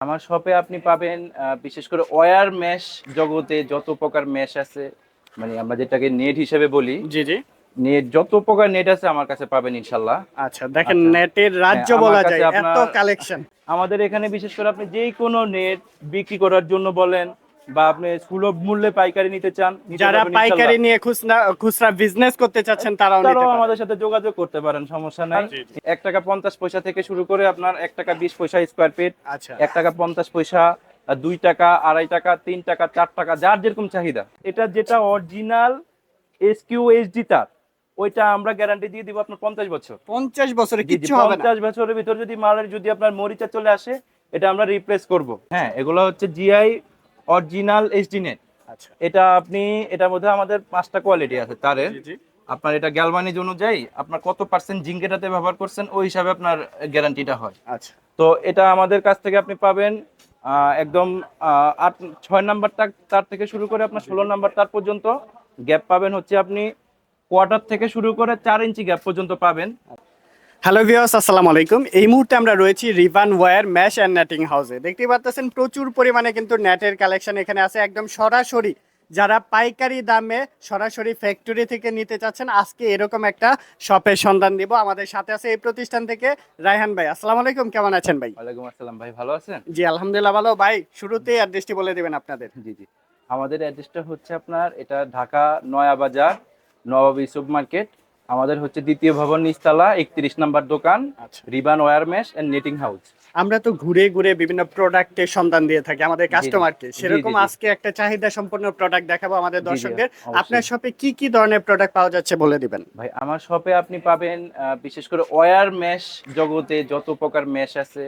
আমার শপে আপনি পাবেন বিশেষ করে ওয়ার মেশ জগতে যত প্রকার মেশ আছে মানে আমরা যেটাকে নেট হিসেবে বলি জি জি। নেট যত প্রকার নেট আছে আমার কাছে পাবেন ইনশাল্লাহ। আচ্ছা দেখেন আচ্ছা। নেটের রাজ্য হ্যাঁ, বলা যায় এত কালেকশন আমাদের এখানে বিশেষ করে আপনি যে কোনো নেট বিক্রি করার জন্য বলেন বা আপনি সুলভ মূল্যে পাইকারি নিতে চান যারা পাইকারি নিয়ে খুচরা খুচরা বিজনেস করতে চাচ্ছেন তারাও নিতে পারেন। আমাদের সাথে যোগাযোগ করতে পারেন সমস্যা নাই। জি, জি। টাকা পঞ্চাশ পয়সা থেকে শুরু করে আপনার এক টাকা বিশ পয়সা স্কোয়ার ফিট আচ্ছা। এক টাকা পঞ্চাশ পয়সা আর দুই টাকা আড়াই টাকা তিন টাকা চার টাকা যার যেরকম চাহিদা। এটা যেটা অরিজিনাল এস কিউ এইচডি তার ওইটা আমরা গ্যারান্টি দিয়ে দিব আপনার পঞ্চাশ বছর। পঞ্চাশ বছরে জি, হবে না। পঞ্চাশ বছরের ভিতর যদি মালের যদি আপনার মরিচা চলে আসে এটা আমরা রিপ্লেস করব। হ্যাঁ এগুলো হচ্ছে জিআই অরিজিনাল এইচডি নেট আচ্ছা। এটা আপনি এটার মধ্যে আমাদের পাঁচটা কোয়ালিটি আছে। তারের জি জি। আপনার এটা গ্যালভানিজ অনুযায়ী আপনার কত পার্সেন্ট জিঙ্ক এটাতে ব্যবহার করছেন ওই হিসাবে আপনার গ্যারান্টিটা হয়। আচ্ছা। তো এটা আমাদের কাছ থেকে আপনি পাবেন একদম আট ছয় নাম্বার তার তার থেকে শুরু করে আপনার ষোলো নাম্বার তার পর্যন্ত। গ্যাপ পাবেন হচ্ছে আপনি কোয়ার্টার থেকে শুরু করে চার ইঞ্চি গ্যাপ পর্যন্ত পাবেন। হ্যালো ভিউয়ার্স আসসালামু আলাইকুম। এই মুহূর্তে আমরা রয়েছি Rivan wire mesh and netting হাউসে দেখতেই পাচ্ছেন প্রচুর পরিমাণে কিন্তু নেটের কালেকশন এখানে আছে একদম সরাসরি। যারা পাইকারি দামে সরাসরি ফ্যাক্টরি থেকে নিতে চাচ্ছেন আজকে এরকম একটা শপের সন্ধান দিব। আমাদের সাথে আছে এই প্রতিষ্ঠান থেকে রায়হান ভাই। আসসালামু আলাইকুম কেমন আছেন ভাই? ওয়ালাইকুম আসসালাম ভাই ভালো আছেন? জি আলহামদুলিল্লাহ ভালো। ভাই শুরুতেই অ্যাড্রেসটি বলে দিবেন আপনাদের। জি জি। আমাদের অ্যাড্রেসটা হচ্ছে আপনার এটা ঢাকা নয়া বাজার নবাবী সুপ মার্কেট আমাদের হচ্ছে দ্বিতীয় ভবন নিচতলা একত্রিশ নাম্বার দোকান আচ্ছা। Riban wire mesh and netting house আমরা তো ঘুরে ঘুরে বিভিন্ন প্রোডাক্টের সন্ধান দিয়ে থাকি আমাদের কাস্টমারকে সেরকম। আজকে একটা চাহিদা সম্পন্ন প্রোডাক্ট দেখাবো আমাদের দর্শকদের। আপনার শপে কি কি ধরনের প্রোডাক্ট পাওয়া যাচ্ছে বলে দিবেন? ভাই আমার শপে আপনি পাবেন বিশেষ করে ওয়ার মেশ জগতে যত প্রকার মেশ আছে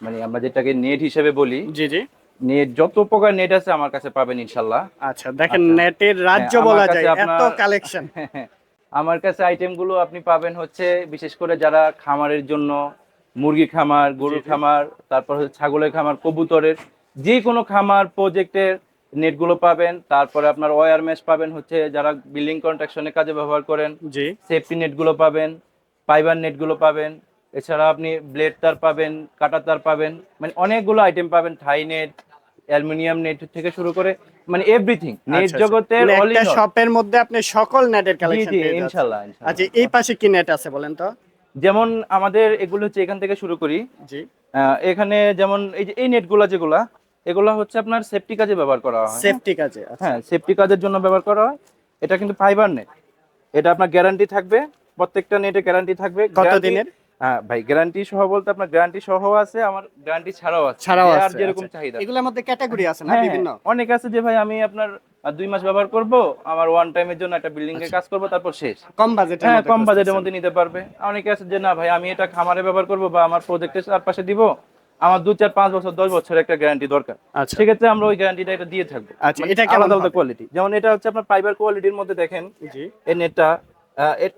মানে আমরা যেটাকে নেট হিসেবে বলি জি জি। নেট যত প্রকার নেট আছে আমার কাছে পাবেন ইনশাল্লাহ। আচ্ছা দেখেন আচ্ছা। নেটের রাজ্য হ্যাঁ, বলা যায় এত কালেকশন আমার কাছে আইটেমগুলো আপনি পাবেন হচ্ছে বিশেষ করে যারা খামারের জন্য মুরগি খামার গরুর। খামার তারপর হচ্ছে ছাগলের খামার কবুতরের যে কোনো খামার প্রজেক্টের নেটগুলো পাবেন। তারপরে আপনার ওয়ার মেশ পাবেন হচ্ছে যারা বিল্ডিং কন্ট্রাকশনের কাজে ব্যবহার করেন সেফটি নেটগুলো পাবেন ফাইবার নেটগুলো পাবেন। এছাড়া আপনি ব্লেড তার পাবেন কাটা তার পাবেন মানে অনেকগুলো আইটেম পাবেন থাই নেট অ্যালুমিনিয়াম নেট থেকে শুরু করে মানে এভরিথিং নেট আচ্ছা, জগতের মানে একটা শপের মধ্যে আপনি সকল নেটের কালেকশন পেয়ে যাচ্ছেন। ইনশাল্লাহ ইনশাল্লাহ। আচ্ছা এই পাশে কি নেট আছে বলেন তো? যেমন আমাদের এগুলো হচ্ছে এখান থেকে শুরু করি। জি। এখানে যেমন এই যে এই নেটগুলো যেগুলা এগুলা হচ্ছে আপনার সেফটি কাজে ব্যবহার করা হয়। সেফটি কাজে আচ্ছা। হ্যাঁ সেফটি কাজের জন্য ব্যবহার করা হয়। এটা কিন্তু ফাইবার নেট এটা আপনার গ্যারান্টি থাকবে প্রত্যেকটা নেটে গ্যারান্টি থাকবে। কত দিনের? হ্যাঁ ভাই গ্যারান্টি সহ বলতে আপনার গ্যারান্টি সহ আছে আমার গ্যারান্টি ছাড়াও আছে। ছাড়াও আছে যেরকম আচ্ছা। চাহিদা। এগুলোর মধ্যে ক্যাটাগরি আছে না হ্যাঁ, বিভিন্ন? হ্যাঁ, অনেক আছে যে ভাই আমি আপনার দুই মাস ব্যবহার করব আমার ওয়ান টাইমের জন্য একটা বিল্ডিং এর কাজ করব তারপর শেষ। কম বাজেটের হ্যাঁ কম বাজেটের মধ্যে নিতে পারবে। অনেকে আছে যে না ভাই আমি এটা খামারে ব্যবহার করব বা আমার প্রজেক্টের চারপাশে দিব। আমার দু চার পাঁচ বছর দশ বছর একটা গ্যারান্টি দরকার। আচ্ছা। সেক্ষেত্রে আমরা ওই গ্যারান্টিটা এটা দিয়ে থাকব। আচ্ছা, মানে এটা আলাদা আলাদা কোয়ালিটি যেমন এটা হচ্ছে আপনার ফাইবার কোয়ালিটির মধ্যে দেখেন জি। এই নেটটা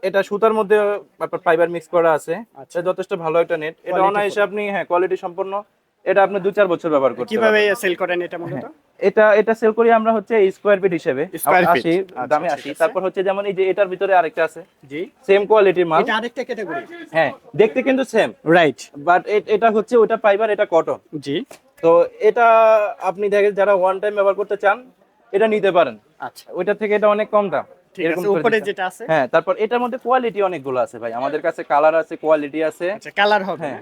এটা সুতার মধ্যে আপনার ফাইবার মিক্স করা আছে। আচ্ছা। যথেষ্ট ভালো একটা নেট এটা অনায়াসে আপনি হ্যাঁ কোয়ালিটি সম্পন্ন এটা আপনি দু চার বছর ব্যবহার করতে কীভাবে সেল করেন এটা মূলত? এটা এটা সেল করি আমরা হচ্ছে স্কোয়ার ফিট হিসেবে। আসি আচ্ছা, দামে আসি। তারপর হচ্ছে যেমন এই যে এটার ভিতরে আরেকটা আছে। জি। সেম কোয়ালিটির মাল। এটা আরেকটা ক্যাটাগরি হ্যাঁ দেখতে কিন্তু সেম রাইট বাট এটা হচ্ছে ওটা ফাইবার এটা কটন জি। তো এটা আপনি দেখেন যারা ওয়ান টাইম ব্যবহার করতে চান এটা নিতে পারেন। আচ্ছা। ওইটা থেকে এটা অনেক কম দাম। এরকম উপরে যেটা আছে। হ্যাঁ তারপর এটার মধ্যে কোয়ালিটি অনেকগুলো আছে ভাই। আমাদের কাছে কালার আছে কোয়ালিটি আছে। আচ্ছা কালার হবে হ্যাঁ।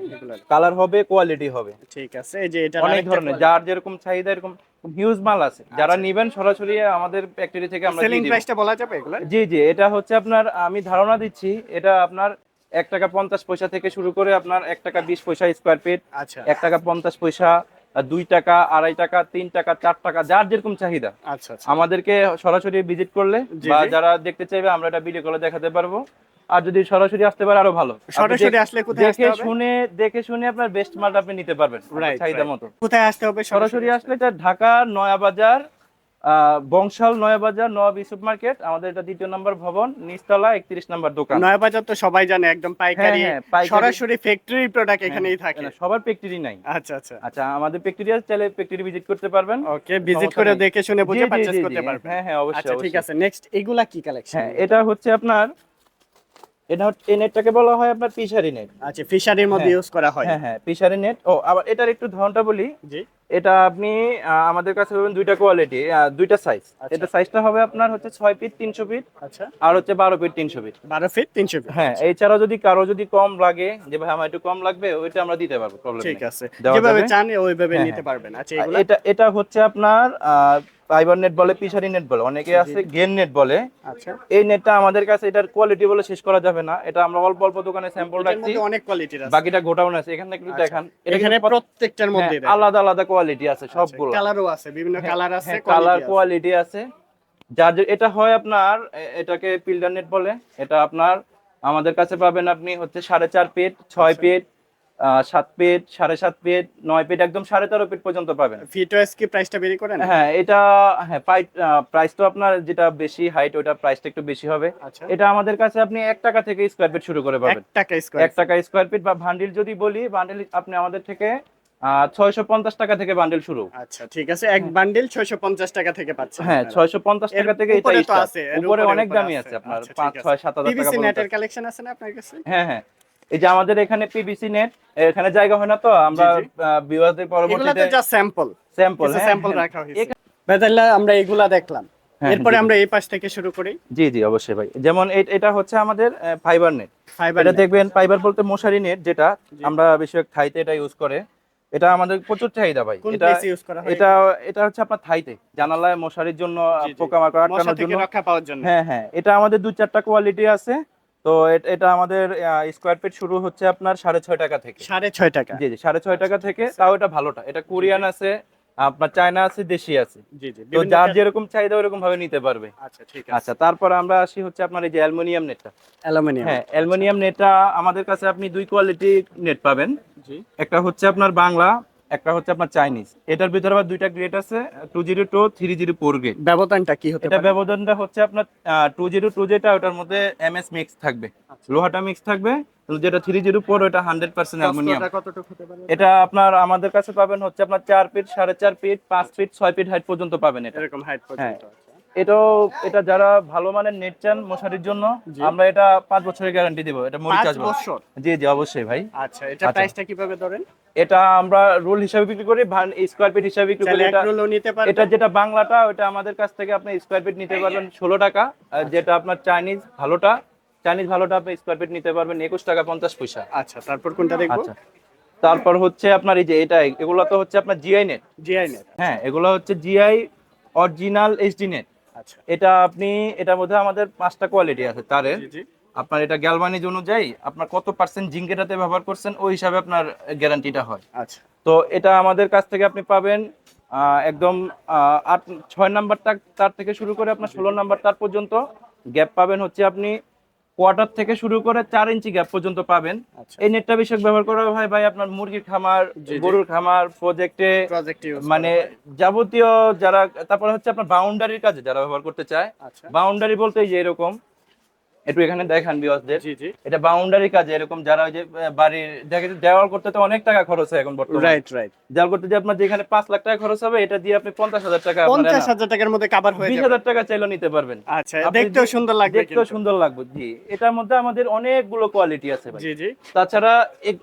কালার হবে কোয়ালিটি হবে। ঠিক আছে এই যে এটা অনেক ধরনের যার যেরকম চাহিদা এরকম হিউজ মাল আছে। যারা নিবেন সরাসরি আমাদের ফ্যাক্টরি থেকে আমরা সেলিং প্রাইসটা বলা যাবে এগুলো? জি জি এটা হচ্ছে আপনার আমি ধারণা দিচ্ছি এটা আপনার এক টাকা পঞ্চাশ পয়সা থেকে শুরু করে আপনার এক টাকা বিশ পয়সা স্কোয়ার ফিট আচ্ছা। এক টাকা পঞ্চাশ পয়সা দুই টাকা আড়াই টাকা তিন টাকা চার টাকা যার যেরকম চাহিদা। আচ্ছা আচ্ছা। আমাদেরকে সরাসরি ভিজিট করলে বা যারা দেখতে চাইবে আমরা এটা ভিডিও কলে দেখাতে পারব। আর যদি সরাসরি আসতে পারে আরও ভালো। সরাসরি আসলে কোথায় দেখে শুনে দেখে শুনে আপনার বেস্ট মালটা আপনি নিতে পারবেন চাহিদা মতো। কোথায় আসতে হবে? সরাসরি আসলে এটা ঢাকা নয়াবাজার আহ, বংশাল নয়াবাজার নবাব ইসুপ মার্কেট আমাদের এটা দ্বিতীয় নম্বর ভবন নিচতলা একত্রিশ নম্বর দোকান। নয়াবাজার তো সবাই জানে একদম পাইকারি। হ্যাঁ, সরাসরি ফ্যাক্টরি প্রোডাক্ট এখানেই থাকে। সবার ফ্যাক্টরি নাই। আচ্ছা আচ্ছা। আচ্ছা আমাদের ফ্যাক্টরি আছে চাইলে ফ্যাক্টরি ভিজিট করতে পারবেন। ওকে ভিজিট করে দেখে শুনে বুঝে পারচেজ করতে পারবেন। হ্যাঁ হ্যাঁ অবশ্যই আচ্ছা ঠিক। আছে। নেক্সট এগুলা কি কালেকশন হ্যাঁ এটা হচ্ছে আপনার এটা এই নেটটাকে বলা হয় আপনার পিসারি নেট আচ্ছা ফিশারির মধ্যে হ্যাঁ। ইউজ করা হয়। হ্যাঁ হ্যাঁ পিসারি নেট ও আবার এটার একটু ধরনটা বলি। জি। এটা আপনি আমাদের কাছে পাবেন দুইটা কোয়ালিটি দুইটা সাইজ আচ্ছা। এটা সাইজটা হবে আপনার হচ্ছে ছয় ফিট তিনশো ফিট আচ্ছা। আর হচ্ছে বারো ফিট তিনশো ফিট বারো ফিট তিনশো ফিট হ্যাঁ এছাড়াও যদি কারও যদি কম লাগে যে ভাই আমার একটু কম লাগবে ওইটা আমরা দিতে পারব প্রবলেম ঠিক আছে। যেভাবে চান ওইভাবে হ্যাঁ, নিতে হ্যাঁ। পারবেন। আচ্ছা এটা এটা হচ্ছে আপনার ফাইবার নেট বলে পিসারি নেট বলে অনেকে আছে গেন নেট বলে। আচ্ছা। এই নেটটা আমাদের কাছে এটার কোয়ালিটি বলে শেষ করা যাবে না। এটা আমরা অল্প অল্প দোকানে স্যাম্পল রাখছি। অনেক কোয়ালিটির আছে। বাকিটা গোডাউন আছে। এখানে একটু আচ্ছা। দেখান। এখানে প্রত্যেকটার হ্যাঁ, মধ্যে আলাদা আলাদা কোয়ালিটি আছে সবগুলো। কালারও আছে বিভিন্ন কালার আছে কালার কোয়ালিটি আছে। যার এটা হয় আপনার এটাকে পিল্ডার নেট বলে। এটা আপনার আমাদের কাছে পাবেন আপনি হচ্ছে সাড়ে চার ফিট ছয় ফিট আহ, সাত ফিট সাড়ে সাত ফিট নয় ফিট একদম সাড়ে তেরো ফিট পর্যন্ত পাবেন। কি প্রাইসটা বেরি করেন? হ্যাঁ এটা হ্যাঁ প্রাইস তো আপনার যেটা বেশি হাইট ওটা প্রাইসটা একটু বেশি হবে। আচ্ছা। এটা আমাদের কাছে আপনি এক টাকা থেকে স্কোয়ার ফিট শুরু করে এক পাবেন। টাকা স্কয়ার এক টাকা স্কোয়ার ফিট বা বান্ডিল যদি বলি বান্ডিল আপনি আমাদের থেকে ছয়শো পঞ্চাশ টাকা থেকে বান্ডিল শুরু। আচ্ছা ঠিক আছে। এক বান্ডেল 650 টাকা থেকে পাচ্ছেন হ্যাঁ ছয়শো পঞ্চাশ এর টাকা থেকে এটা উপরে তো আছে, উপরে অনেক দামি আছে। আপনার আচ্ছা, ঠিক পাঁচ আছে। ছয় সাত হাজার টাকা পিভিসি নেটের কালেকশন আছে না আপনার কাছে? হ্যাঁ হ্যাঁ। এই যে আমাদের এখানে পিবিসি নেট এখানে জায়গা হয় না তো? আমরা। এগুলা পরবর্তীতে জাস্ট স্যাম্পল স্যাম্পল স্যাম্পল রাখা হয়েছে। বেদাল্লা আমরা এগুলা দেখলাম। হ্যাঁ, এরপরে জি, জি। আমরা এই পাশ থেকে শুরু করি। জি জি অবশ্যই ভাই। যেমন এটা হচ্ছে আমাদের ফাইবার নেট ফাইবার এটা দেখবেন ফাইবার বলতে মশারি নেট যেটা আমরা বেশিরভাগ থাইতে এটা ইউজ করে। এটা আমাদের প্রচুর চাহিদা ভাই। এটা ইউজ করা এটা এটা হচ্ছে আপনার থাইতে জানালায় মশারির জন্য। পোকামাকড় আটকানোর থেকে জন্য। রক্ষা পাওয়ার জন্য। হ্যাঁ হ্যাঁ। এটা আমাদের দু চারটা কোয়ালিটি আছে। তো এটা আমাদের স্কোয়ার ফিট শুরু হচ্ছে আপনার সাড়ে ছয় টাকা থেকে। সাড়ে ছয় টাকা। জি জি সাড়ে ছয় টাকা থেকে। তাও এটা ভালোটা। এটা কোরিয়ান আছে। আপনার চায়না আছে দেশি আছে। জি জি। তো যার যেরকম চাহিদা ওরকম ভাবে নিতে পারবে। আচ্ছা ঠিক আছে। আচ্ছা তারপর আমরা আসি হচ্ছে আপনার এই যে অ্যালুমিনিয়াম নেটটা। অ্যালুমিনিয়াম। হ্যাঁ অ্যালুমিনিয়াম নেটটা আমাদের কাছে আপনি দুই কোয়ালিটি নেট পাবেন। জি। একটা হচ্ছে আপনার বাংলা একটা হচ্ছে আপনার চাইনিজ। এটার ভিতরে আবার দুইটা গ্রেড আছে two zero two three zero four grade ব্যবধানটা কি হতে এটা ব্যবধানটা হচ্ছে আপনার টু জিরো টু যেটা ওটার মধ্যে এমএস মিক্স থাকবে। আচ্ছা। লোহাটা মিক্স থাকবে যেটা থ্রি জিরো ফোর ওটা হান্ড্রেড পার্সেন্ট অ্যালুমিনিয়াম। এটা আপনার আমাদের কাছে পাবেন হচ্ছে আপনার চার ফিট সাড়ে চার ফিট পাঁচ ফিট ছয় ফিট হাইট পর্যন্ত পাবেন এটা। এরকম হাইট হ্যাঁ। পর্যন্ত আচ্ছা। এটাও এটা যারা ভালো মানের নেট চান মশারির জন্য আমরা এটা পাঁচ বছরের গ্যারান্টি দিব। এটা বছর? জি জি অবশ্যই ভাই। আচ্ছা এটা আচ্ছা। প্রাইসটা কীভাবে ধরেন? এটা আমরা রোল হিসাবে বিক্রি করি স্কোয়ার ফিট হিসাবে বিক্রি করি। এটা নিতে পারবেন? এটা যেটা বাংলাটা ওটা আমাদের কাছ থেকে আপনি স্কোয়ার ফিট নিতে পারবেন ষোলো টাকা। যেটা আপনার চাইনিজ ভালোটা চাইনিজ ভালোটা আপনি স্কোয়ার ফিট নিতে পারবেন একুশ টাকা পঞ্চাশ পয়সা। আচ্ছা তারপর কোনটা দেখব? আচ্ছা। তারপর হচ্ছে আপনার এই যে এটা এগুলো তো হচ্ছে আপনার জিআই নেট জিআই নেট হ্যাঁ এগুলো হচ্ছে জিআই অরিজিনাল এইচডি নেট আচ্ছা। এটা আপনি এটার মধ্যে আমাদের পাঁচটা কোয়ালিটি আছে তারের। জি জি। আপনার এটা গ্যালভানিজ অনুযায়ী আপনার কত পার্সেন্ট জিঙ্ক এটাতে ব্যবহার করছেন ওই হিসাবে আপনার গ্যারান্টিটা হয়। আচ্ছা। তো এটা আমাদের কাছ থেকে আপনি পাবেন একদম আট ছয় নাম্বার তার তার থেকে শুরু করে আপনার ষোলো নাম্বার তার পর্যন্ত। গ্যাপ পাবেন হচ্ছে আপনি কোয়ার্টার থেকে শুরু করে চার ইঞ্চি গ্যাপ পর্যন্ত পাবেন। আচ্ছা। এই নেটটা বেশি ব্যবহার করা হয় ভাই আপনার মুরগির খামার। গরুর খামার প্রজেক্টে মানে যাবতীয় যারা তারপরে হচ্ছে আপনার বাউন্ডারির কাজে যারা ব্যবহার করতে চায় আচ্ছা। বাউন্ডারি বলতে এই যে এরকম একটু এখানে দেখান বিওয়াসদের এটা বাউন্ডারি কাজে এরকম যারা ওই যে বাড়ির দেখে দেওয়াল করতে তো অনেক টাকা খরচ হয় এখন বর্তমানে। রাইট রাইট দেওয়াল করতে যে আপনার যেখানে পাঁচ লাখ টাকা খরচ হবে এটা দিয়ে আপনি পঞ্চাশ হাজার টাকা পঞ্চাশ হাজার টাকার মধ্যে কাভার হয়ে বিশ যাবে। হাজার টাকা চাইলেও নিতে পারবেন। আচ্ছা দেখতেও সুন্দর লাগবে দেখতেও সুন্দর লাগবে জি। এটার মধ্যে আমাদের অনেকগুলো কোয়ালিটি আছে ভাই। জি জি। তাছাড়া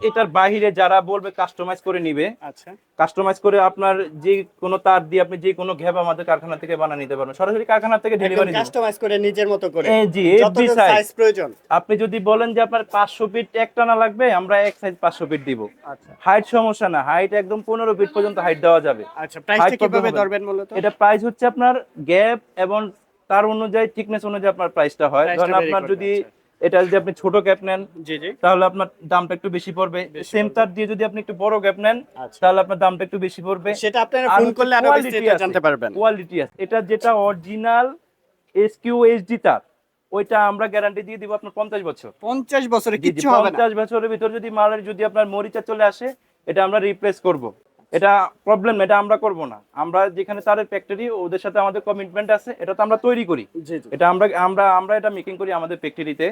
এটার বাইরে যারা বলবে কাস্টমাইজ করে নিবে আচ্ছা। কাস্টমাইজ করে আপনার যে কোনো তার দিয়ে আপনি যে কোনো ঘ্যাপ আমাদের কারখানা থেকে বানিয়ে নিতে পারবেন। সরাসরি কারখানা থেকে ডেলিভারি কাস্টমাইজ করে নিজের মতো করে। এই জি এফডি সাইজ সাইজ প্রয়োজন। আপনি যদি বলেন যে আপনার পাঁচশো ফিট একটানা লাগবে আমরা এক সাইজ পাঁচশো ফিট দিব। আচ্ছা। হাইট সমস্যা না হাইট একদম পনেরো ফিট পর্যন্ত হাইট দেওয়া যাবে। আচ্ছা প্রাইসটা কীভাবে ধরবেন মূলত এটা প্রাইস হচ্ছে আপনার গ্যাপ এবং তার অনুযায়ী থিকনেস অনুযায়ী আপনার প্রাইসটা হয়। ধরেন আপনার যদি। এটা যদি আপনি ছোট গ্যাপ নেন তাহলে আপনার দামটা একটু বেশি পড়বে। সেম তার দিয়ে যদি আপনি একটু বড় গ্যাপ নেন আচ্ছা। তাহলে আপনার দামটা একটু বেশি পড়বে। সেটা আপনারা ফোন করলে আরও বিস্তারিত জানতে পারবেন। কোয়ালিটি আছে। এটা যেটা অরিজিনাল এসকিউ এইচডি তার। ওইটা আমরা গ্যারান্টি দিয়ে দিব আপনার পঞ্চাশ বছর। পঞ্চাশ বছরে জি, হবে না। পঞ্চাশ বছরের ভিতর যদি মালের যদি আপনার মরিচা চলে আসে এটা আমরা রিপ্লেস করব। এটা প্রবলেম এটা আমরা করব না। আমরা যেখানে তারের ফ্যাক্টরি ওদের সাথে আমাদের কমিটমেন্ট আছে এটা তো আমরা তৈরি করি। এটা আমরা আমরা আমরা এটা মেকিং করি আমাদের ফ্যাক্টরিতে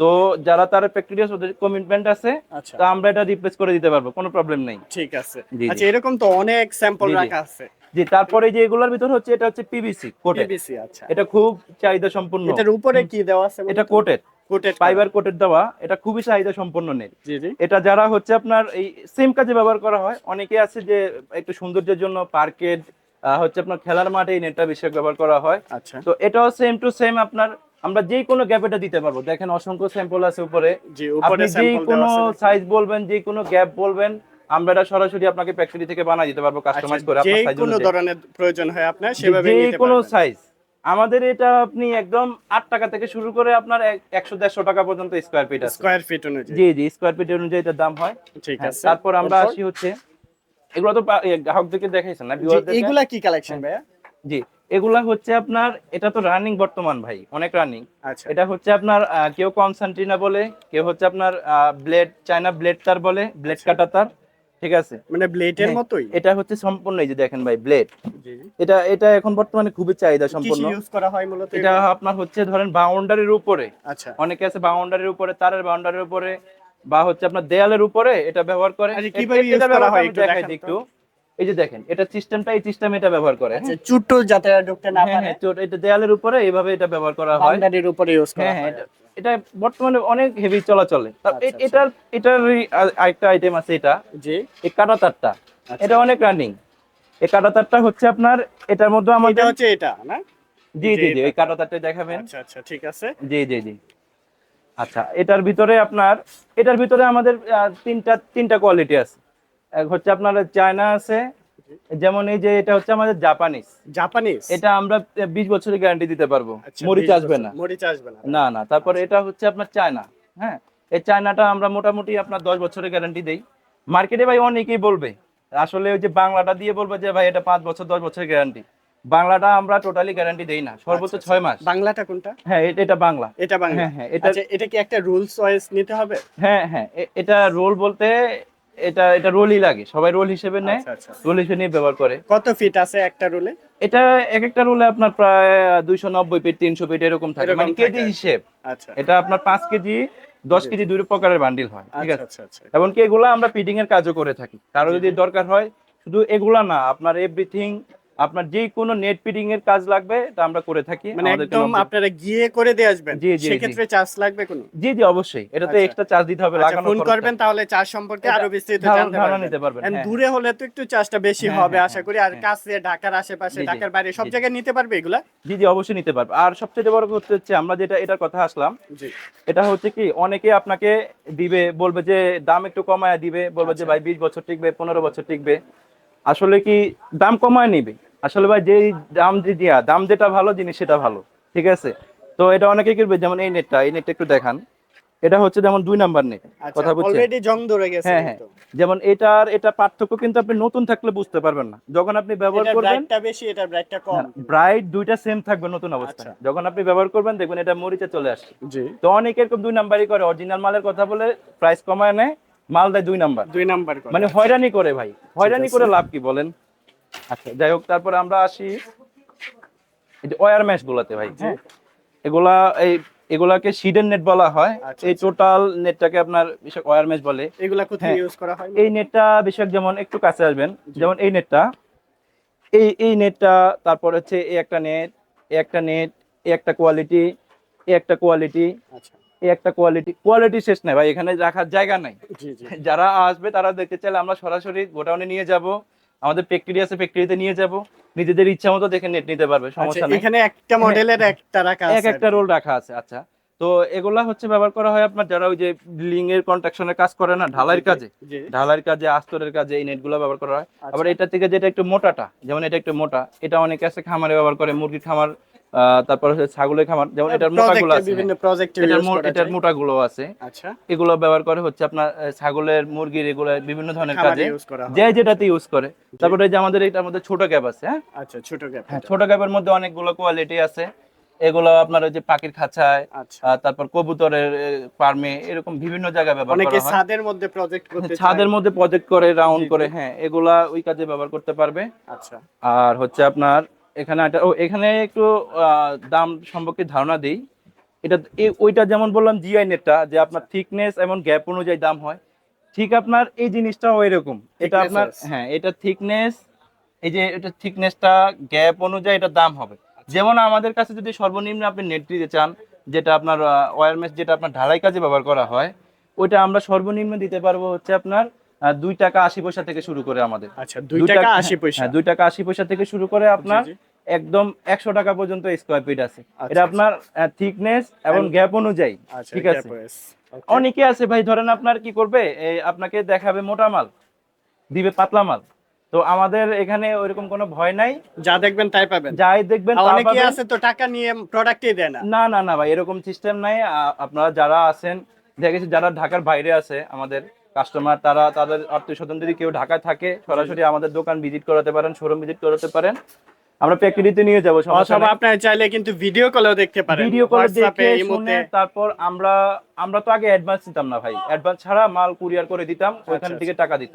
তো। যারা তারের ফ্যাক্টরি আছে ওদের কমিটমেন্ট আছে আচ্ছা। তা আমরা এটা রিপ্লেস করে দিতে পারব কোনো প্রবলেম নেই। ঠিক আছে। আচ্ছা এরকম তো অনেক স্যাম্পল। রাখা আছে। জি তারপরে যে এগুলোর ভিতর হচ্ছে এটা হচ্ছে পিভিসি কোটেড পিভিসি আচ্ছা। এটা খুব চাহিদা সম্পূর্ণ এটার উপরে কি দেওয়া আছে এটা কোটেড কোটেড ফাইবার কোটেড দেওয়া এটা খুবই চাহিদা সম্পন্ন নেট জি জি। এটা যারা হচ্ছে আপনার এই সেম কাজে ব্যবহার করা হয় অনেকে আছে যে একটু সৌন্দর্যের জন্য পার্কের হচ্ছে আপনার খেলার মাঠে এই নেটটা বেশি ব্যবহার করা হয়। আচ্ছা। তো এটাও সেম টু সেম আপনার আমরা যে কোনো গ্যাপ এটা দিতে পারব। দেখেন অসংখ্য স্যাম্পল আছে উপরে। উপরে আপনি যে কোনো সাইজ বলবেন যে কোনো গ্যাপ বলবেন আমরা এটা সরাসরি আপনাকে ফ্যাক্টরি থেকে বানিয়ে দিতে পারব কাস্টমাইজ করে আচ্ছা, আপনার সাইজ কোনো ধরনের প্রয়োজন হয় আপনার সেভাবে যে নিতে কোনো সাইজ আমাদের এটা আপনি একদম আট টাকা থেকে শুরু করে আপনার একশো দেড়শো টাকা পর্যন্ত স্কোয়ার ফিট আছে। স্কয়ার ফিট অনুযায়ী। জি জি স্কোয়ার ফিট অনুযায়ী এটার দাম হয়। ঠিক হ্যাঁ, আছে। তারপর আমরা আসি হচ্ছে এগুলো তো গ্রাহকদেরকে দেখাইছেন না এগুলা কি কালেকশন ভাইয়া? জি এগুলা হচ্ছে আপনার এটা তো রানিং বর্তমান ভাই অনেক রানিং আচ্ছা। এটা হচ্ছে আপনার কেউ কনসান্টিনা বলে কেউ হচ্ছে আপনার ব্লেড চায়না ব্লেড তার বলে ব্লেড কাটা তার। ঠিক আছে? মানে ব্লেডের হ্যাঁ, মতোই? এটা হচ্ছে সম্পূর্ণ এই যে দেখেন ভাই ব্লেড এটা এটা এখন বর্তমানে খুবই চাহিদা সম্পূর্ণ। ইউজ করা হয় মূলত এটা আপনার হচ্ছে ধরেন বাউন্ডারির উপরে। আচ্ছা। অনেকে আছে বাউন্ডারির উপরে তারের বাউন্ডারির উপরে বা হচ্ছে আপনার দেয়ালের উপরে এটা ব্যবহার করে। আচ্ছা, কীভাবে এটা করা হয় একটু দেখাই একটু। এই যে দেখেন এটা সিস্টেমটা এই সিস্টেম এটা ব্যবহার করে আচ্ছা চুট্টু যাতে ঢুকতে না হ্যাঁ পারে। হ্যাঁ এটা দেয়ালের উপরে এইভাবে এটা ব্যবহার করা হয়। বাউন্ডারির উপরে ইউজ করা হ্যাঁ হ্যাঁ হয়। এটা- বর্তমানে অনেক হেভি চলাচলে। তা আচ্ছা, এটার এটার আরেকটা আইটেম আছে এটা। যে এই কাটা তারটা। আচ্ছা। এটা অনেক রানিং এই কাটা তারটা হচ্ছে আপনার এটার মধ্যে এটা আমাদের হচ্ছে এটা না? জি জি জি। ওই কাটা তারটা দেখাবেন। আচ্ছা আচ্ছা ঠিক আছে। জি জি জি। আচ্ছা এটার ভিতরে আপনার এটার ভিতরে আমাদের তিনটা তিনটা কোয়ালিটি আছে। এক হচ্ছে আপনার চায়না আছে যেমন এই যে এটা হচ্ছে আমাদের জাপানিজ জাপানিজ এটা আমরা বিশ বছরের গ্যারান্টি দিতে পারব। আচ্ছা, মরিচ আসবে না। মরিচ আসবে না। না না তারপরে এটা হচ্ছে আপনার চায়না হ্যাঁ এই চায়নাটা আমরা মোটামুটি আপনার দশ বছরের গ্যারান্টি দেই। মার্কেটে ভাই অনেকেই বলবে আসলে ওই যে বাংলাটা দিয়ে বলবে যে ভাই এটা পাঁচ বছর দশ বছরের গ্যারান্টি বাংলাটা আমরা টোটালি গ্যারান্টি দেই না সর্বোচ্চ আচ্ছা, ছয় মাস। বাংলাটা কোনটা? হ্যাঁ এটা- এটা বাংলা। এটা বাংলা। হ্যাঁ, হ্যাঁ, এটা- আচ্ছা এটা কি একটা রুলস ওয়াইজ নিতে হবে? হ্যাঁ হ্যাঁ এটা রোল বলতে এটা এটা রোলই লাগে। সবাই রোল হিসেবে নেয় আচ্ছা আচ্ছা। রোল হিসেবে নিয়ে ব্যবহার করে। কত ফিট আছে একটা রোলে? এটা এক একটা রোলে আপনার প্রায় দুইশো নব্বই ফিট তিনশো ফিট এরকম থাকে। মানে কেজি হিসেব। আচ্ছা। এটা আপনার পাঁচ কেজি দশ কেজি। দুই প্রকারের বান্ডিল হয় ঠিক আছে? এমনকি এগুলা আমরা ফিটিং এর কাজও করে থাকি। কারও যদি দরকার হয় শুধু এগুলা না আপনার এভরিথিং আপনার যে কোনো নেট ফিটিং এর কাজ লাগবে এটা আমরা করে থাকি। মানে একদম আপনারা গিয়ে করে দিয়ে আসবেন। জি, জি, সেক্ষেত্রে চার্জ লাগবে কোনো? জি জি অবশ্যই। এটা তো। এক্সট্রা চার্জ দিতে হবে আচ্ছা, লাগানো ফোন করবেন তাহলে চার্জ সম্পর্কে আরও বিস্তারিত জানতে পারবেন। নিতে পারবেন, হ্যাঁ। দূরে হলে তো একটু চার্জটা বেশি হ্যাঁ, হবে হ্যাঁ, আশা করি। আর। কাছে ঢাকার আশেপাশে ঢাকার বাইরে সব জায়গায় নিতে পারবে এগুলা? জি জি অবশ্যই নিতে পারবে। আর সবচেয়ে বড় কথা হচ্ছে আমরা যেটা এটার কথা আসলাম। জি। এটা হচ্ছে কি অনেকে আপনাকে দিবে বলবে যে দাম একটু কমায় দিবে বলবে যে আচ্ছা। ভাই বিশ বছর টিকবে পনেরো বছর টিকবে। আসলে কি দাম কমায় নিবে? আসলে ভাই যেই দাম যে দিয়া দাম যেটা ভালো জিনিস সেটা ভালো ঠিক আছে? তো এটা অনেকে কিনবে যেমন এই নেটটা এই নেটটা একটু দেখান। এটা হচ্ছে যেমন দুই নাম্বার নেট আচ্ছা কথা বলছেন অলরেডি জং ধরে গেছে হ্যাঁ হ্যাঁ। যেমন এটার এটা পার্থক্য কিন্তু আপনি নতুন থাকলে বুঝতে পারবেন না। যখন আপনি ব্যবহার করবেন ব্রাইটটা বেশি এটা ব্রাইটটা কম। ব্রাইট দুইটা সেম থাকবে নতুন অবস্থায়। আচ্ছা। যখন আপনি ব্যবহার করবেন দেখবেন এটা মরিচে চলে আসছে। জি। তো অনেকে এরকম দুই নাম্বারই করে অরিজিনাল মালের কথা বলে প্রাইস কমায় নেয় মাল দেয় দুই নাম্বার। দুই নাম্বার মানে হয়রানি করে ভাই হয়রানি করে লাভ কি বলেন? আচ্ছা যাই হোক তারপরে আমরা আসি এই যে ওয়ার ম্যাশ গুলাতে ভাই হ্যাঁ? এগুলা এই এগুলাকে শিডেন নেট বলা হয়। আচ্ছা, এই টোটাল নেটটাকে আপনার বিশেষ ওয়ার ম্যাশ বলে। এগুলা কোথায় হ্যাঁ। ইউজ করা হয়? এই নেটটা বিশেষ যেমন একটু কাছে আসবেন যেমন এই নেটটা এই এই নেটটা তারপর হচ্ছে এই একটা নেট এই একটা নেট এই একটা কোয়ালিটি এই একটা কোয়ালিটি আচ্ছা। এই একটা কোয়ালিটি কোয়ালিটি শেষ নাই ভাই এখানে রাখার জায়গা নাই। যারা আসবে তারা দেখতে চাইলে আমরা সরাসরি গোডাউনে নিয়ে যাব আমাদের ফ্যাক্টরি আছে ফ্যাক্টরিতে নিয়ে যাব নিজেদের ইচ্ছা মতো দেখে নেট নিতে পারবে আচ্ছা সমস্যা নেই। এখানে একটা মডেলের একটা রাখা আছে এক একটা রোল রাখা আছে আচ্ছা। তো এগুলা হচ্ছে ব্যবহার করা হয় আপনার যারা ওই যে বিল্ডিং এর কন্ট্রাকশনের কাজ করে না ঢালাইয়ের কাজে? ঢালাইয়ের কাজে আস্তরের কাজে এই নেটগুলো ব্যবহার করা হয়। আচ্ছা। আবার এটা থেকে যেটা একটু মোটাটা যেমন এটা একটু মোটা এটা অনেকে আছে খামারে ব্যবহার করে মুরগির খামার তারপর হচ্ছে ছাগলের খামার যেমন এটার মোটাগুলো আছে। বিভিন্ন প্রজেক্টে এটার মোটাগুলো আছে। আচ্ছা। এগুলো ব্যবহার করে হচ্ছে আপনার ছাগলের মুরগির এগুলো বিভিন্ন ধরনের কাজে হয়। যে যেটাতে ইউজ করে। তারপরে যে আমাদের এটার মধ্যে ছোট আছে হ্যাঁ? আচ্ছা ছোট হ্যাঁ ছোট মধ্যে অনেকগুলো কোয়ালিটি আছে। এগুলো আপনার ওই যে পাখির খাঁচায় আচ্ছা। তারপর কবুতরের ফার্মে এরকম বিভিন্ন জায়গায় ব্যবহার করা হয়। ছাদের মধ্যে প্রজেক্ট করতে ছাদের মধ্যে প্রজেক্ট করে রাউন্ড করে হ্যাঁ এগুলা ওই কাজে ব্যবহার করতে পারবে। আচ্ছা। আর হচ্ছে আপনার এখানে ও এখানে একটু দাম সম্পর্কে ধারণা দিই। এটা ওইটা যেমন বললাম জিআই নেটটা যে আপনার থিকনেস এবং গ্যাপ অনুযায়ী দাম হয় ঠিক আপনার এই জিনিসটাও এরকম। এটা আপনার হ্যাঁ এটা থিকনেস এই যে এটা থিকনেসটা গ্যাপ অনুযায়ী এটা দাম হবে। যেমন আমাদের কাছে যদি সর্বনিম্ন আপনি নেট দিতে চান যেটা আপনার ওয়ারমেস যেটা আপনার ঢালাই কাজে ব্যবহার করা হয় ওইটা আমরা সর্বনিম্ন দিতে পারব হচ্ছে আপনার দুই টাকা আশি পয়সা থেকে শুরু করে আমাদের। আচ্ছা দুই টাকা আশি পয়সা। হ্যাঁ, দুই টাকা আশি পয়সা থেকে শুরু করে আপনার একদম একশো টাকা পর্যন্ত স্কোয়ার ফিট আছে। আচ্ছা, এটা আপনার থিকনেস এবং গ্যাপ অনুযায়ী আচ্ছা ঠিক আছে? অনেকে আছে ভাই ধরেন আপনার কি করবে? আপনাকে দেখাবে মোটা মাল দিবে পাতলা মাল। তো আমাদের এখানে ওইরকম কোনো ভয় নাই। যা দেখবেন তাই পাবেন। যাই দেখবেন অনেকে আছে তো টাকা নিয়ে প্রোডাক্টই দেয় না। না না না ভাই এরকম সিস্টেম নাই। আপনারা যারা আছেন দেখা গেছে যারা ঢাকার বাইরে আছে আমাদের কাস্টমার তারা তাদের আত্মীয় স্বজন যদি কেউ ঢাকায় থাকে সরাসরি আমাদের দোকান ভিজিট করাতে পারেন শোরুম ভিজিট করাতে পারেন। আমরা প্যাকেটিতে নিয়ে যাব অথবা আপনারা চাইলে কিন্তু ভিডিও কলেও দেখতে পারেন। ভিডিও কলে দেখে শুনে তারপর আমরা আমরা তো আগে অ্যাডভান্স দিতাম না ভাই। অ্যাডভান্স ছাড়া মাল কুরিয়ার করে দিতাম ওইখান আচ্ছা, থেকে টাকা দিত।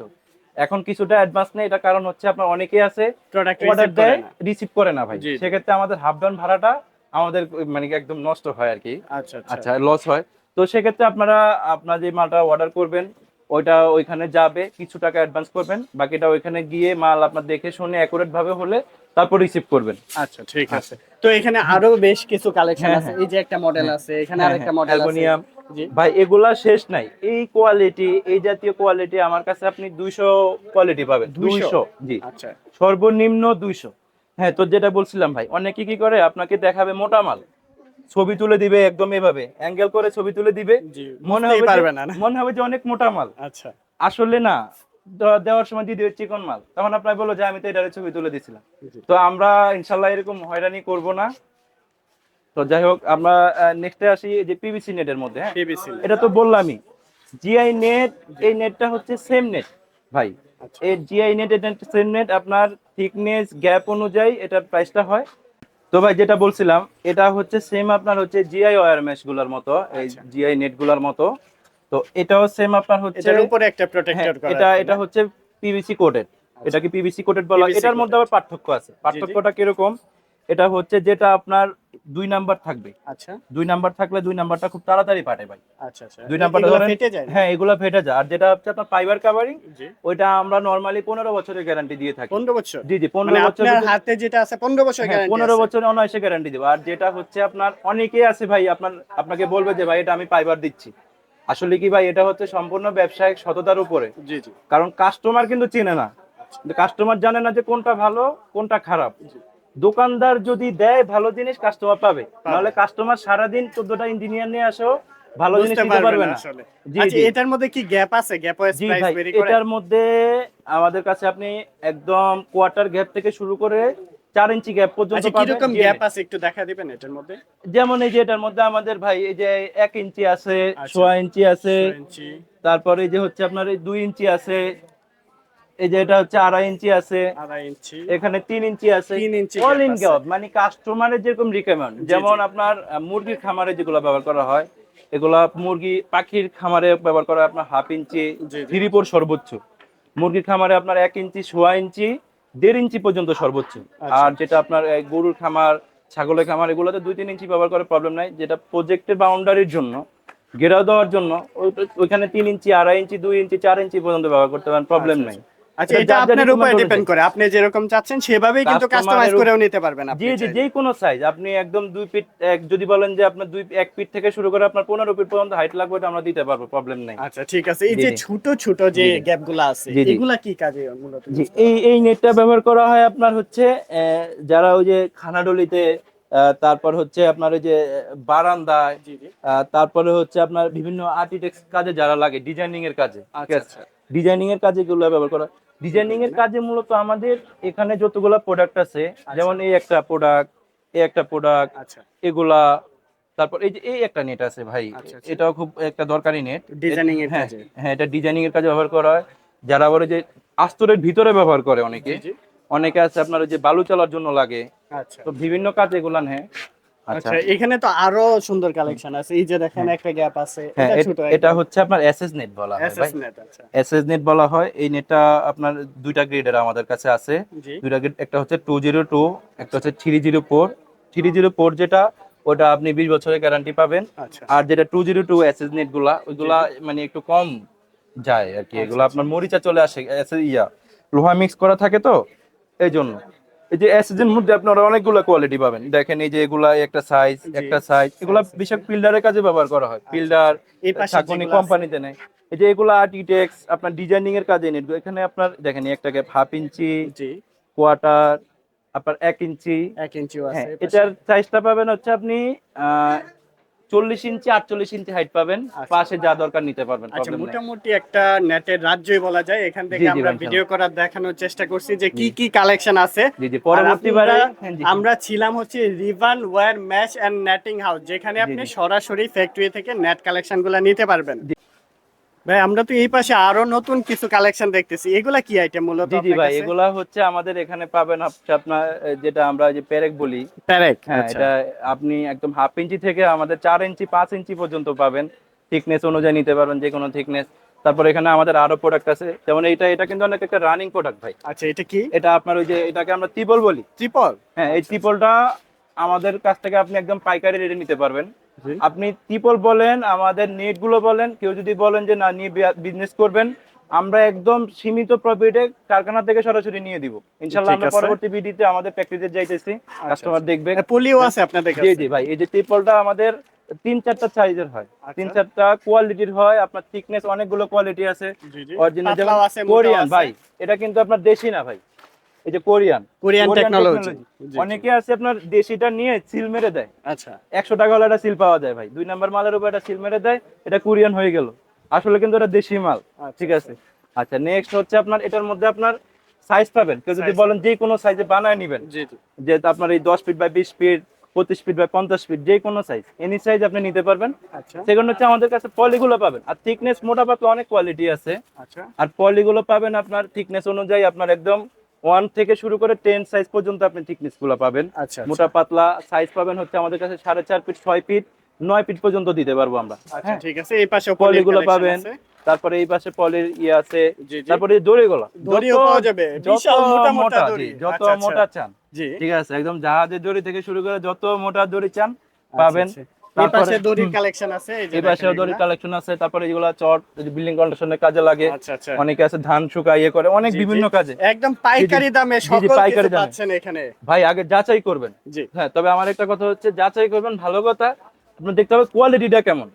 এখন কিছুটা অ্যাডভান্স নেই এটা কারণ হচ্ছে আপনার অনেকেই আছে প্রোডাক্ট অর্ডার দেয় রিসিভ করে না ভাই। সেক্ষেত্রে আমাদের হাফ ডাউন ভাড়াটা আমাদের মানে কি একদম নষ্ট হয় আর কি। আচ্ছা আচ্ছা। আচ্ছা লস হয়। তো সেক্ষেত্রে আপনারা আপনার যে মালটা অর্ডার করবেন ওইটা ওইখানে যাবে কিছু টাকা অ্যাডভান্স করবেন বাকিটা ওইখানে গিয়ে মাল আপনার দেখে শুনে অ্যাকুরেট ভাবে হলে তারপর রিসিভ করবেন। আচ্ছা ঠিক আছে। তো এখানে আরও বেশ কিছু কালেকশন হ্যাঁ, আছে। হ্যাঁ। এই যে একটা মডেল আছে এখানে হ্যাঁ, আরেকটা হ্যাঁ, মডেল আছে। অ্যালুমিনিয়াম। ভাই এগুলা শেষ নাই। এই কোয়ালিটি এই জাতীয় কোয়ালিটি আমার কাছে আপনি দুইশো কোয়ালিটি পাবেন। 200? দুইশো জি। আচ্ছা। সর্বনিম্ন দুইশো। হ্যাঁ তো যেটা বলছিলাম ভাই অনেকে কি করে আপনাকে দেখাবে মোটা মাল। ছবি তুলে দিবে একদম এভাবে। অ্যাঙ্গেল করে ছবি তুলে দিবে। মনে হবে পারবে না মনে হবে যে অনেক মোটা মাল। আচ্ছা। আসলে না দেওয়ার সময় দিয়ে দিবে চিকন মাল। তখন আপনার বলো যে আমি তো এটার ছবি তুলে দিছিলাম। তো আমরা ইনশাল্লাহ এরকম হয়রানি করব না। তো যাই হোক আমরা নেক্সটে আসি এই যে পিভিসি নেটের মধ্যে হ্যাঁ? পিবিসি এটা তো বললামই। জিআই নেট এই নেটটা হচ্ছে সেম নেট ভাই। আচ্ছা। এই জিআই নেট এটা সেম নেট আপনার থিকনেস গ্যাপ অনুযায়ী এটার প্রাইসটা হয়। তো ভাই যেটা বলছিলাম এটা হচ্ছে সেম আপনার হচ্ছে জিআই ওয়্যার মেশগুলার মতো এই আচ্ছা। জিআই নেটগুলার মতো তো এটাও সেম আপনার হচ্ছে এটার উপরে একটা হ্যাঁ, প্রোটেক্টর করা এটা এটা? হচ্ছে পিভিসি কোটেড এটা কি পিভিসি কোটেড বলা হয়? এটার মধ্যে আবার পার্থক্য আছে পার্থক্যটা কীরকম এটা হচ্ছে যেটা আপনার দুই নাম্বার থাকবে। আচ্ছা। দুই নাম্বার থাকলে দুই নাম্বারটা খুব তাড়াতাড়ি পাঠে ভাই। আচ্ছা আচ্ছা। দুই নাম্বারটা ধরেন- ফেটে যায় হ্যাঁ এগুলো ফেটে যায়। আর যেটা হচ্ছে আপনার ফাইবার কাভারিং ওইটা আমরা নরমালি পনেরো বছরের গ্যারান্টি দিয়ে থাকি। পনেরো বছর? জি জি মানে পনেরো বছর আপনার হাতে যেটা আছে পনেরো বছর গ্যারান্টি পনেরো বছর অনায়াসে গ্যারান্টি দেবো। আর যেটা হচ্ছে আপনার অনেকেই আছে ভাই আপনার আপনাকে বলবে যে ভাই এটা আমি ফাইবার দিচ্ছি। আসলে কি ভাই এটা হচ্ছে সম্পূর্ণ ব্যবসায়িক সততার উপরে। জি জি। কারণ কাস্টমার কিন্তু চেনে না। কাস্টমার জানে না যে কোনটা ভালো কোনটা খারাপ। দোকানদার যদি দেয় ভালো জিনিস কাস্টমার পাবে। নাহলে কাস্টমার সারাদিন চোদ্দটা ইঞ্জিনিয়ার নিয়ে আসেও ভালো জিনিস দিতে পারবে না আচ্ছা এটার মধ্যে কি গ্যাপ আছে? গ্যাপ ওয়াইজ প্রাইস ভেরি করে? এটার মধ্যে আমাদের কাছে আপনি একদম কোয়ার্টার গ্যাপ থেকে শুরু করে চার ইঞ্চি গ্যাপ পর্যন্ত আচ্ছা পাবেন কীরকম GNA গ্যাপ আছে? একটু দেখা দিবেন এটার মধ্যে। যেমন এই যে এটার মধ্যে আমাদের ভাই এই যে এক ইঞ্চি আছে আচ্ছা। সোয়া ইঞ্চি আছে। তারপরে এই যে হচ্ছে আপনার এই দুই ইঞ্চি আছে। এই যে এটা হচ্ছে আড়াই ইঞ্চি আছে। এখানে তিন ইঞ্চি আছে। All in. গ্যাপ মানে কাস্টমারের যেরকম রিকোয়ারমেন্ট যেমন আপনার মুরগির খামারে যেগুলো ব্যবহার করা হয় এগুলা মুরগি পাখির খামারে ব্যবহার করা আপনার হাফ ইঞ্চি। থ্রি ফোর সর্বোচ্চ। মুরগির খামারে আপনার এক ইঞ্চি সোয়া ইঞ্চি দেড় ইঞ্চি পর্যন্ত সর্বোচ্চ। আচ্ছা। আর যেটা আপনার গরুর খামার ছাগলের খামার এগুলোতে দুই তিন ইঞ্চি ব্যবহার করে প্রবলেম নাই। যেটা প্রজেক্টের বাউন্ডারির জন্য ঘেরাও দেওয়ার জন্য ওইখানে তিন ইঞ্চি আড়াই ইঞ্চি দুই ইঞ্চি চার ইঞ্চি পর্যন্ত ব্যবহার করতে পারেন প্রবলেম নাই। আচ্ছা এটা এটা আপনার উপরে ডিপেন্ড করে। আপনি যেরকম চাচ্ছেন সেভাবেই কিন্তু কাস্টমাইজ করেও নিতে পারবেন আপনি জি জি যে কোনো সাইজ আপনি একদম দুই ফিট যদি বলেন যে আপনার দুই এক ফিট থেকে শুরু করে আপনার পনেরো ফিট পর্যন্ত হাইট লাগবে ওটা আমরা দিতে পারব প্রবলেম নাই। আচ্ছা ঠিক আছে। এই যে ছোট ছোট যে। গ্যাপগুলো আছে। এগুলা কি কাজে মূলত জি এই এই নেটটা ব্যবহার করা হয় আপনার হচ্ছে যারা ওই যে খানাডলিতে তারপর হচ্ছে আপনার ওই যে বারান্দায় তারপরে হচ্ছে আপনার বিভিন্ন আর্কিটেক্ট কাজে যারা লাগে ডিজাইনিং এর কাজে ঠিক আচ্ছা আছে? আচ্ছা। ডিজাইনিং এর কাজে এগুলো ব্যবহার করা ডিজাইনিং এর কাজে মূলত আমাদের এখানে যতগুলো প্রোডাক্ট আছে যেমন এই একটা প্রোডাক্ট এই একটা প্রোডাক্ট আচ্ছা। এগুলা তারপর এই যে এই একটা নেট আছে ভাই আচ্ছা, আচ্ছা। এটাও খুব একটা দরকারি নেট ডিজাইনিং এর হ্যাঁ কাজে। হ্যাঁ এটা ডিজাইনিং এর কাজে ব্যবহার করা হয়। যারা আবার ওই যে আস্তরের ভিতরে ব্যবহার করে অনেকে। অনেকে আছে আপনার ওই যে বালু চালার জন্য লাগে। আচ্ছা। তো বিভিন্ন কাজ এগুলা নেয়। আচ্ছা আচ্ছা। এখানে তো আরও সুন্দর কালেকশন আছে। এই যে দেখেন একটা গ্যাপ আছে। হ্যাঁ এটা ছোট এটা হচ্ছে আপনার এসএস নেট বলা হয় ভাই। এসএস নেট আচ্ছা। এসএস নেট বলা হয়। এই নেটটা আপনার দুইটা গ্রেডের আমাদের কাছে আছে। দুইটা গ্রেড একটা হচ্ছে টু জিরো টু একটা হচ্ছে three zero four three zero four যেটা ওটা আপনি বিশ বছরের গ্যারান্টি পাবেন। আচ্ছা। আর যেটা টু জিরো টু এসএস নেটগুলা ওইগুলা মানে একটু কম যায় আর কি। আচ্ছা, এগুলো আপনার মরিচা চলে আসে ইয়া। লোহা মিক্স করা থাকে তো? এই জন্য এই যে এসএসের মধ্যে আপনারা অনেকগুলো কোয়ালিটি পাবেন। দেখেন এই যে এগুলা একটা সাইজ একটা সাইজ এগুলা। বিশেষ ফিল্ডারের কাজে ব্যবহার করা হয়। ফিল্ডার এই পাশে কোম্পানিতে নেয় এই যে এগুলা আর্কিটেক্স আপনার ডিজাইনিং এর কাজে নেট এখানে আপনার দেখেন একটা গ্যাপ হাফ ইঞ্চি কোয়ার্টার আপনার এক ইঞ্চি এক ইঞ্চি হ্যাঁ এই এটার সাইজটা পাবেন হচ্ছে আপনি চল্লিশ ইঞ্চি আটচল্লিশ ইঞ্চি হাইট পাবেন। আচ্ছা। পাশে যা দরকার নিতে পারবেন আচ্ছা মোটামুটি একটা নেটের রাজ্যই বলা যায়। এখান থেকে আমরা ভিডিও করার দেখানোর চেষ্টা করছি যে কি কি কালেকশন আছে। পরবর্তীবারে হ্যাঁ, আমরা ছিলাম হচ্ছে Rivan wire mesh and netting house যেখানে আপনি সরাসরি ফ্যাক্টরি থেকে নেট কালেকশনগুলা নিতে পারবেন। ভাই আমরা তো এই পাশে আরও নতুন কিছু কালেকশন দেখতেছি। এগুলা কি আইটেম মূলত জি ভাই এগুলা হচ্ছে আমাদের এখানে পাবেন আপনার যেটা আমরা যে পেরেক বলি। প্যারেক হ্যাঁ আচ্ছা। এটা আপনি একদম হাফ ইঞ্চি থেকে আমাদের চার ইঞ্চি পাঁচ ইঞ্চি পর্যন্ত পাবেন। থিকনেস অনুযায়ী নিতে পারবেন যে কোনো থিকনেস তারপর এখানে আমাদের আরও প্রোডাক্ট আছে। যেমন এইটা এটা কিন্তু অনেক একটা রানিং প্রোডাক্ট ভাই। আচ্ছা এটা কি? এটা আপনার ওই যে এটাকে আমরা ত্রিপল বলি। ট্রিপল হ্যাঁ এই ত্রিপলটা আমাদের কাছ থেকে আপনি একদম পাইকারি রেটে নিতে পারবেন। আপনি ত্রিপল বলেন আমাদের নেটগুলো বলেন কেউ যদি বলেন যে না নিয়ে বিজনেস করবেন আমরা একদম সীমিত প্রফিটে কারখানা থেকে সরাসরি নিয়ে দিব। ইনশাল্লাহ ঠিক আমরা পরবর্তী ভিডিওতে আমাদের ফ্যাক্টরিতে যাইতেছি কাস্টমার দেখবে পলিও আছে আপনাদের কাছে? জি জি ভাই এই যে ত্রিপলটা আমাদের তিন চারটা সাইজের হয়। আচ্ছা। তিন চারটা কোয়ালিটির হয় আপনার থিকনেস অনেকগুলো কোয়ালিটি আছে। অরিজিনাল আছে, কোরিয়ান ভাই এটা কিন্তু আপনার দেশি না ভাই। এই যে কোরিয়ান। কোরিয়ান টেকনোলজি অনেকে আছে আপনার দেশিটা নিয়ে সিল মেরে দেয়। আচ্ছা। একশো টাকা হলে একটা সিল পাওয়া যায় ভাই। দুই নাম্বার মালের উপর একটা সিল মেরে দেয় এটা কোরিয়ান হয়ে গেল। আসলে কিন্তু এটা দেশি মাল। আচ্ছা, ঠিক আছে? আচ্ছা নেক্সট হচ্ছে আপনার এটার মধ্যে আপনার সাইজ পাবেন। কেউ যদি বলেন যে কোনো সাইজে বানায় নিবেন। যে আপনার এই দশ ফিট বাই বিশ ফিট পঁচিশ ফিট বাই পঞ্চাশ ফিট যে কোনো সাইজ এনি সাইজ আপনি নিতে পারবেন। আচ্ছা। সেকেন্ড হচ্ছে আমাদের কাছে পলিগুলো পাবেন। আর থিকনেস মোটা পাতলা অনেক কোয়ালিটি আছে। আচ্ছা। আর পলিগুলো পাবেন আপনার থিকনেস অনুযায়ী আপনার একদম ওয়ান থেকে শুরু করে টেন সাইজ পর্যন্ত আপনি থিকনেসগুলো পাবেন। আচ্ছা মোটা পাতলা সাইজ পাবেন হচ্ছে আমাদের কাছে সাড়ে চার ফিট ছয় ফিট নয় ফিট পর্যন্ত দিতে পারব আমরা। আচ্ছা হ্যাঁ। ঠিক আছে। এই পাশে পলিগুলো পাবেন তারপরে এই পাশে পলির ইয়ে আছে। তারপরে দড়িগুলো। দড়িও যত- পাওয়া যাবে, বিশাল মোটা মোটা দড়ি। যত আচ্ছা, আচ্ছা। মোটা চান। ঠিক আছে একদম জাহাজের দড়ি থেকে শুরু করে যত মোটা দড়ি চান পাবেন। আচ্ছা, আচ্ছা। তারপরে- দড়ির কালেকশন আছে এই পাশেও দড়ির কালেকশন আছে তারপরে এগুলা চট বিল্ডিং কাজে লাগে। আচ্ছা আচ্ছা। অনেকে আছে ধান ইয়ে করে অনেক বিভিন্ন কাজে। একদম পাইকারি দামে সকল পাইকারি পাচ্ছেন এখানে। ভাই আগে যাচাই করবেন। হ্যাঁ তবে আমার একটা কথা হচ্ছে যাচাই করবেন ভালো কথা। আপনার দেখতে হবে কোয়ালিটিটা কেমন।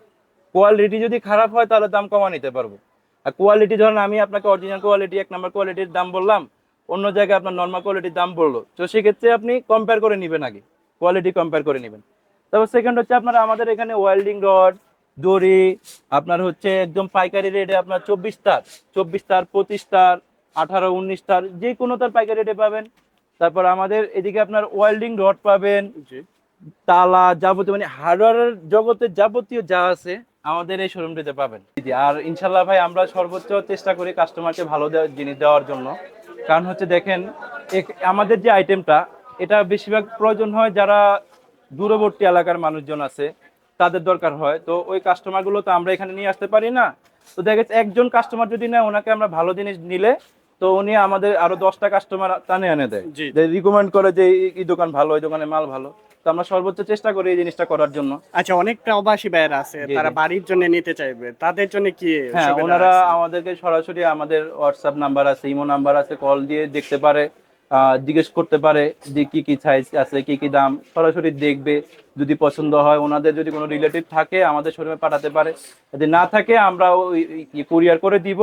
কোয়ালিটি যদি খারাপ হয় তাহলে দাম কমা নিতে পারব। আর কোয়ালিটি ধরেন আমি আপনাকে অরিজিনাল কোয়ালিটি এক নাম্বার কোয়ালিটির দাম বললাম অন্য জায়গায় আপনার নর্মাল কোয়ালিটির দাম বলল। তো সেক্ষেত্রে আপনি কম্পেয়ার করে নেবেন আগে। কোয়ালিটি কম্পেয়ার করে নেবেন। তারপর সেকেন্ড হচ্ছে আপনার আমাদের এখানে ওয়েল্ডিং রড দড়ি আপনার হচ্ছে একদম পাইকারি রেটে আপনার চব্বিশ তার চব্বিশ তার পঁচিশ তার আঠারো উনিশ তার যে কোনো তার পাইকারি রেটে পাবেন। তারপর আমাদের এদিকে আপনার ওয়েল্ডিং রড পাবেন। তালা যাবতীয় মানে হার্ডওয়্যারের জগতে যাবতীয় যা আছে আমাদের এই শোরুমটিতে পাবেন। আর ইনশাল্লাহ ভাই আমরা সর্বোচ্চ চেষ্টা করি কাস্টমারকে ভালো জিনিস দেওয়ার জন্য। কারণ হচ্ছে দেখেন আমাদের যে আইটেমটা এটা বেশিরভাগ প্রয়োজন হয় যারা দূরবর্তী এলাকার মানুষজন আছে তাদের দরকার হয়। তো ওই কাস্টমারগুলো তো আমরা এখানে নিয়ে আসতে পারি না। তো দেখা যাচ্ছে একজন কাস্টমার যদি নেয় ওনাকে আমরা ভালো জিনিস নিলে তো উনি আমাদের আরও দশটা কাস্টমার টানে এনে দেয়। যে রিকমেন্ড করে যে এই- দোকান ভালো এই দোকানে মাল ভালো। তো আমরা সর্বোচ্চ চেষ্টা করি এই জিনিসটা করার জন্য। আচ্ছা অনেক প্রবাসী ভাইয়েরা আছে তারা বাড়ির জন্য নিতে চাইবে। তাদের জন্য কি হ্যাঁ ওনারা আমাদেরকে সরাসরি আমাদের হোয়াটসঅ্যাপ নাম্বার আছে ইমো নাম্বার আছে কল দিয়ে দেখতে পারে। জিজ্ঞেস করতে পারে যে কি কি সাইজ আছে, কি কি দাম। সরাসরি দেখবে, যদি পছন্দ হয়। ওনাদের যদি কোনো রিলেটিভ থাকে, আমাদের শোরুমে পাঠাতে পারে। যদি না থাকে, আমরা ওই কুরিয়ার করে দিব।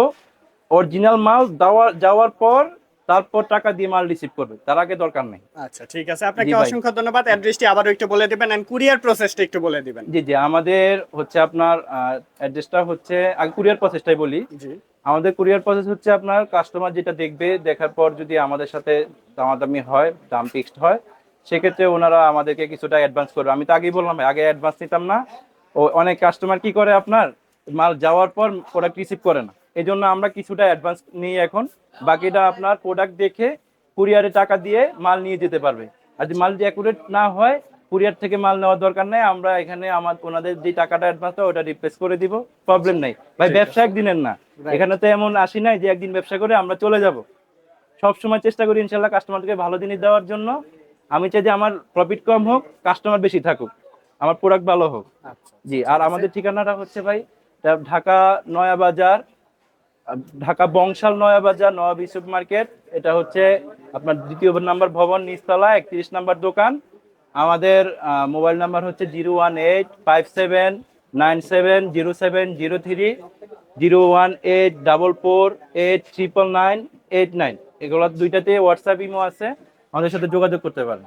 অরিজিনাল মাল দেওয়া, যাওয়ার পর তারপর টাকা দিয়ে মাল রিসিভ করবে তার আগে দরকার নেই। আচ্ছা ঠিক আছে। আপনাকে অসংখ্য ধন্যবাদ। অ্যাড্রেসটি আবারও একটু বলে দিবেন এন্ড কুরিয়ার প্রসেসটা একটু বলে দিবেন। জি জি আমাদের হচ্ছে আপনার অ্যাড্রেসটা হচ্ছে আগে কুরিয়ার প্রসেসটাই বলি। জি। আমাদের কুরিয়ার প্রসেস হচ্ছে আপনার কাস্টমার যেটা দেখবে দেখার পর যদি আমাদের সাথে দামাদামি হয় দাম ফিক্সড হয় সেক্ষেত্রে ওনারা আমাদেরকে কিছুটা অ্যাডভান্স করবে। আমি তো আগেই বললাম আগে অ্যাডভান্স নিতাম না। ও অনেক কাস্টমার কি করে আপনার? মাল যাওয়ার পর প্রোডাক্ট রিসিভ করে না। এই জন্য আমরা কিছুটা অ্যাডভান্স নিই এখন বাকিটা আপনার প্রোডাক্ট দেখে কুরিয়ারে টাকা দিয়ে মাল নিয়ে যেতে পারবে। আর যদি মাল অ্যাকুরেট না হয় কুরিয়ার থেকে মাল নেওয়ার দরকার নেই আমরা এখানে আমার ওনাদের যে টাকাটা অ্যাডভান্স হয় ওটা রিপ্লেস করে দিব প্রবলেম নাই। ভাই ব্যবসা একদিনের না। এখানে তো এমন আসি নাই যে একদিন ব্যবসা করে আমরা চলে যাব। সব সময় চেষ্টা করি ইনশাল্লাহ কাস্টমারকে ভালো জিনিস দেওয়ার জন্য। আমি চাই যে আমার প্রফিট কম হোক কাস্টমার বেশি থাকুক। আমার প্রোডাক্ট ভালো হোক। আচ্ছা। জি আর আমাদের ঠিকানাটা হচ্ছে ভাই ঢাকা নয়া বাজার ঢাকা বংশাল নয়াবাজার, নবাব ইসুফ মার্কেট। এটা হচ্ছে আপনার দ্বিতীয় নাম্বার ভবন, নিচতলা, একত্রিশ নাম্বার দোকান। আমাদের মোবাইল নাম্বার হচ্ছে zero one eight five seven nine seven zero seven zero three, zero one eight double four eight triple nine eight nine. এগুলো দুইটাতে হোয়াটসঅ্যাপ ইমো আছে। আমাদের সাথে যোগাযোগ করতে পারেন।